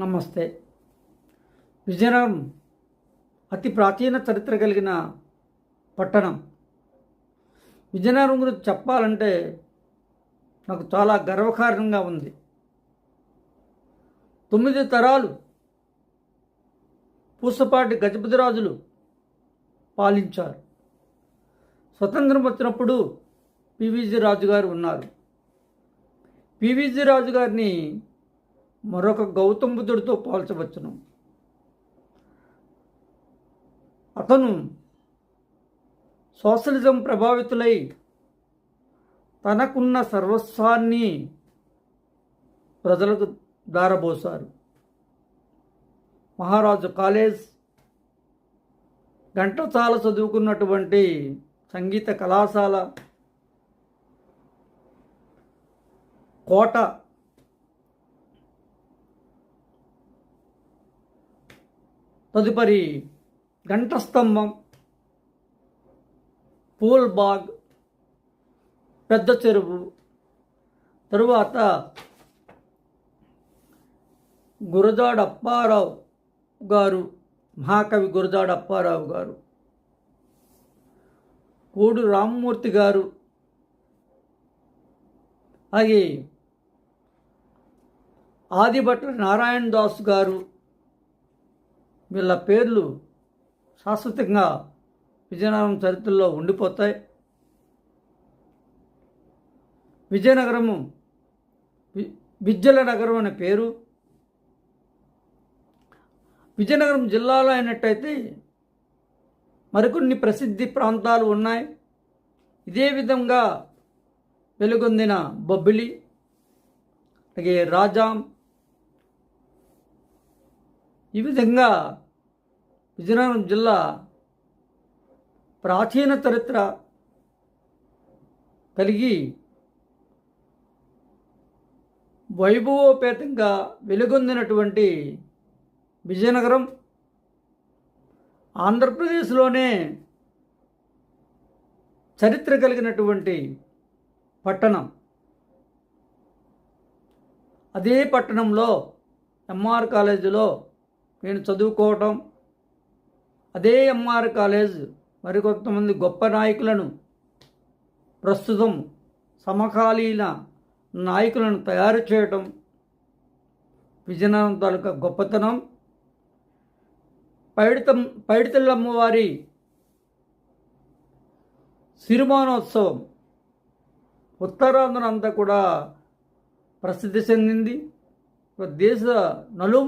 నమస్తే. విజయనగరం అతి ప్రాచీన చరిత్ర కలిగిన పట్టణం. విజయనగరం గురించి చెప్పాలంటే నాకు చాలా గర్వకారణంగా ఉంది. తొమ్మిది తరాలు పూసపాటి గజపతిరాజులు పాలించారు. స్వతంత్రం వచ్చినప్పుడు పివిజి రాజు గారు ఉన్నారు. పివిజి రాజు గారిని మరొక గౌతమ బుద్ధుడితో పోల్చవచ్చును. అతను సోషలిజం ప్రభావితులై తనకున్న సర్వస్వాన్ని ప్రజలకు దారబోసారు మహారాజు కాలేజ్ ఘంటసాల చదువుకున్నటువంటి సంగీత కళాశాల కోట తదుపరి ఘంటస్తంభం పూల్ బాగ్ పెద్ద చెరువు తరువాత గురజాడ అప్పారావు గారు మహాకవి గురజాడ అప్పారావు గారు కోడు రామ్మూర్తి గారు అలాగే ఆదిభట్ల నారాయణ దాస్ గారు వీళ్ళ పేర్లు శాశ్వతంగా విజయనగరం చరిత్రలో ఉండిపోతాయి. విజయనగరము విద్యల నగరం అనే పేరు. విజయనగరం జిల్లాలో అయినట్టయితే మరికొన్ని ప్రసిద్ధి ప్రాంతాలు ఉన్నాయి. ఇదే విధంగా వెలుగొందిన బొబ్బిలి అలాగే రాజాం ఈ విధంగా విజయనగరం జిల్లా ప్రాచీన చరిత్ర కలిగి వైభవోపేతంగా వెలుగొందినటువంటి విజయనగరం ఆంధ్రప్రదేశ్లోనే చరిత్ర కలిగినటువంటి పట్టణం. అదే పట్టణంలో ఎంఆర్ కాలేజీలో నేను చదువుకోవటం. అదే ఎంఆర్ కాలేజ్ మరికొంతమంది గొప్ప నాయకులను ప్రస్తుతం సమకాలీన నాయకులను తయారు చేయటం. విజయనగరం తాలూకా గొప్పతనం. పైడితం పైడితల్లమ్మవారి సిరిమానోత్సవం ఉత్తరాంధ్ర అంతా కూడా ప్రసిద్ధి చెందింది. దేశ నలుము